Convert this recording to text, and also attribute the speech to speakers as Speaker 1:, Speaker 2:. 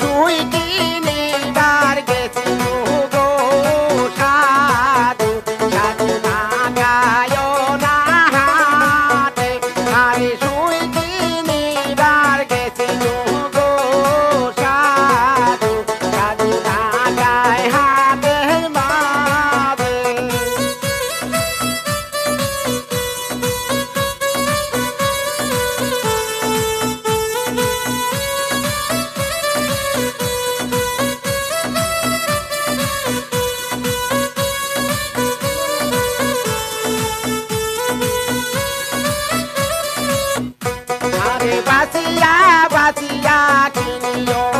Speaker 1: We. ruiki Vasiya Vasiya કિનિયો